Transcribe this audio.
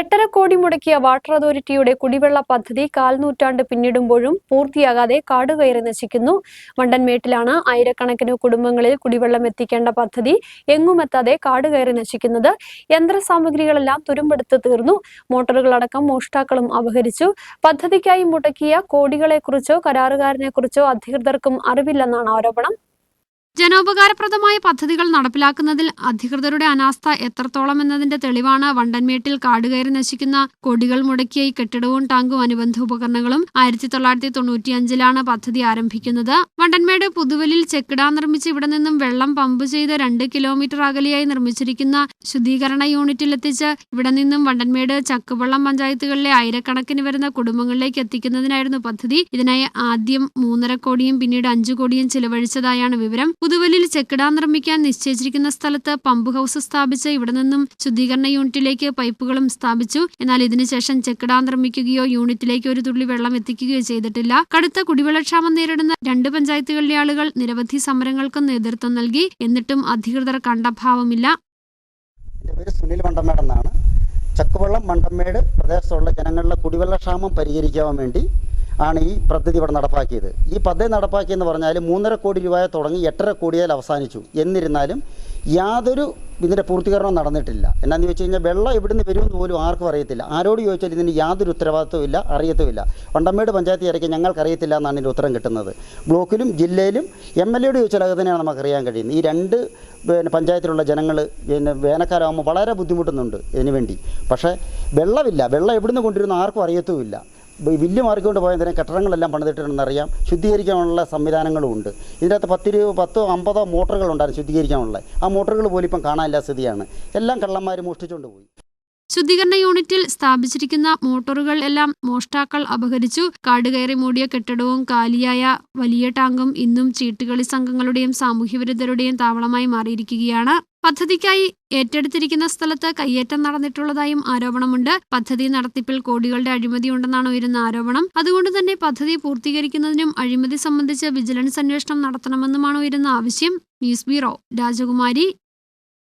എട്ടര കോടി മുടക്കിയ വാട്ടർ അതോറിറ്റിയുടെ കുടിവെള്ള പദ്ധതി കാൽനൂറ്റാണ്ട് പിന്നിടുമ്പോഴും പൂർത്തിയാകാതെ കാടുകയറി നശിക്കുന്നു. വണ്ടൻമേട്ടിലാണ് ആയിരക്കണക്കിന് കുടുംബങ്ങളിൽ കുടിവെള്ളം എത്തിക്കേണ്ട പദ്ധതി എങ്ങുമെത്താതെ കാടുകയറി നശിക്കുന്നത്. യന്ത്രസാമഗ്രികളെല്ലാം തുരുമ്പെടുത്ത് തീർന്നു. മോട്ടോറുകളടക്കം മോഷ്ടാക്കളും അപഹരിച്ചു. പദ്ധതിക്കായി മുടക്കിയ കോടികളെക്കുറിച്ചോ കരാറുകാരനെക്കുറിച്ചോ അധികൃതർക്കും അറിവില്ലെന്നാണ് ആരോപണം. ജനോപകാരപ്രദമായ പദ്ധതികൾ നടപ്പിലാക്കുന്നതിൽ അധികൃതരുടെ അനാസ്ഥ എത്രത്തോളം എന്നതിന്റെ തെളിവാണ് വണ്ടൻമേട്ടിൽ കാടുകയറി നശിക്കുന്ന കൊടികൾ മുടക്കിയ ഈ കെട്ടിടവും ടാങ്കും അനുബന്ധ ഉപകരണങ്ങളും ആയിരത്തി തൊള്ളായിരത്തി തൊണ്ണൂറ്റിയഞ്ചിലാണ് പദ്ധതി ആരംഭിക്കുന്നത്. വണ്ടൻമേട് പുതുവലിൽ ചെക്കിട നിർമ്മിച്ച് ഇവിടെ നിന്നും വെള്ളം പമ്പ് ചെയ്ത് രണ്ട് കിലോമീറ്റർ അകലെയായി നിർമ്മിച്ചിരിക്കുന്ന ശുദ്ധീകരണ യൂണിറ്റിൽ എത്തിച്ച് ഇവിടെ നിന്നും വണ്ടൻമേട് ചക്കുവള്ളം പഞ്ചായത്തുകളിലെ ആയിരക്കണക്കിന് വരുന്ന കുടുംബങ്ങളിലേക്ക് എത്തിക്കുന്നതിനായിരുന്നു പദ്ധതി. ഇതിനായി ആദ്യം മൂന്നര കോടിയും പിന്നീട് അഞ്ചു കോടിയും ചിലവഴിച്ചതായാണ് വിവരം. പുതുവലിൽ ചെക്കിടാൻ നിർമ്മിക്കാൻ നിശ്ചയിച്ചിരിക്കുന്ന സ്ഥലത്ത് പമ്പ് ഹൌസ് സ്ഥാപിച്ച് ഇവിടെ നിന്നും ശുദ്ധീകരണ യൂണിറ്റിലേക്ക് പൈപ്പുകളും സ്ഥാപിച്ചു. എന്നാൽ ഇതിനുശേഷം ചെക്കിടാൻ നിർമ്മിക്കുകയോ യൂണിറ്റിലേക്ക് ഒരു തുള്ളി വെള്ളം എത്തിക്കുകയോ ചെയ്തിട്ടില്ല. കടുത്ത കുടിവെള്ളക്ഷാമം നേരിടുന്ന രണ്ട് പഞ്ചായത്തുകളിലെ ആളുകൾ നിരവധി സമരങ്ങൾക്കും നേതൃത്വം നൽകി. എന്നിട്ടും അധികൃതർ കണ്ട ഭാവമില്ല. ചക്കുവള്ളം മണ്ടമേട് പ്രദേശത്തുള്ള ജനങ്ങളുടെ കുടിവെള്ളക്ഷാമം പരിഹരിക്കാൻ വേണ്ടി ആണ് ഈ പദ്ധതി ഇവിടെ നടപ്പാക്കിയത്. ഈ പദ്ധതി നടപ്പാക്കിയെന്ന് പറഞ്ഞാൽ മൂന്നര കോടി രൂപയെ തുടങ്ങി എട്ടര കോടിയാൽ അവസാനിച്ചു. എന്നിരുന്നാലും യാതൊരു ഇതിന്റെ പൂർത്തീകരണം നടന്നിട്ടില്ല. എന്നാന്ന് ചോദിച്ചു കഴിഞ്ഞാൽ വെള്ളം എവിടുന്ന് വരുമെന്ന് പോലും ആർക്കും അറിയത്തില്ല. ആരോട് ചോദിച്ചാൽ ഇതിന് യാതൊരു ഉത്തരവാദിത്വമില്ല അറിയത്തുമില്ല. വണ്ടമ്മേട് പഞ്ചായത്ത് ഇറക്കി ഞങ്ങൾക്ക് അറിയത്തില്ല എന്നാണ് ഇതിന്റെ ഉത്തരം കിട്ടുന്നത്. ബ്ലോക്കിലും ജില്ലയിലും എം എൽ എയോട് ചോദിച്ചാൽ അത് തന്നെയാണ് നമുക്കറിയാൻ കഴിയുന്നത്. ഈ രണ്ട് പിന്നെ പഞ്ചായത്തിലുള്ള ജനങ്ങൾ പിന്നെ വേനൽക്കാലമാകുമ്പോൾ വളരെ ബുദ്ധിമുട്ടുന്നുണ്ട് ഇതിനുവേണ്ടി പക്ഷേ വെള്ളമില്ല. വെള്ളം എവിടുന്ന് കൊണ്ടുവരുന്ന ആർക്കും അറിയത്തുമില്ല. വലിയ മാറിക്കൊണ്ട് കൊണ്ട് പോയാൽ തന്നെ കെട്ടിടങ്ങളെല്ലാം പണിതിട്ടുണ്ടെന്നറിയാം ശുദ്ധീകരിക്കാനുള്ള സംവിധാനങ്ങളും ഉണ്ട് ഇതിനകത്ത് പത്തിരു പത്തോ അമ്പതോ മോട്ടറുകളുണ്ടായിരുന്നു ശുദ്ധീകരിക്കാനുള്ള. ആ മോട്ടറുകൾ പോലും ഇപ്പം കാണാനില്ല സ്ഥിതിയാണ്. എല്ലാം കള്ളന്മാർ മോഷ്ടിച്ചുകൊണ്ട് പോയി. ശുദ്ധീകരണ യൂണിറ്റിൽ സ്ഥാപിച്ചിരിക്കുന്ന മോട്ടോറുകൾ എല്ലാം മോഷ്ടാക്കൾ അപഹരിച്ചു. കാടുകയറി മൂടിയ കെട്ടിടവും കാലിയായ വലിയ ടാങ്കും ഇന്നും ചീട്ടുകളി സംഘങ്ങളുടെയും സാമൂഹ്യവിരുദ്ധരുടെയും താവളമായി മാറിയിരിക്കുകയാണ്. പദ്ധതിക്കായി ഏറ്റെടുത്തിരിക്കുന്ന സ്ഥലത്ത് കയ്യേറ്റം നടന്നിട്ടുള്ളതായും ആരോപണമുണ്ട്. പദ്ധതി നടത്തിപ്പിൽ കോടികളുടെ അഴിമതിയുണ്ടെന്നാണ് ഉയരുന്ന ആരോപണം. അതുകൊണ്ട് തന്നെ പദ്ധതി പൂർത്തീകരിക്കുന്നതിനും അഴിമതി സംബന്ധിച്ച് വിജിലൻസ് അന്വേഷണം നടത്തണമെന്നുമാണ് ഉയരുന്ന ആവശ്യം. ന്യൂസ് ബ്യൂറോ രാജകുമാരി.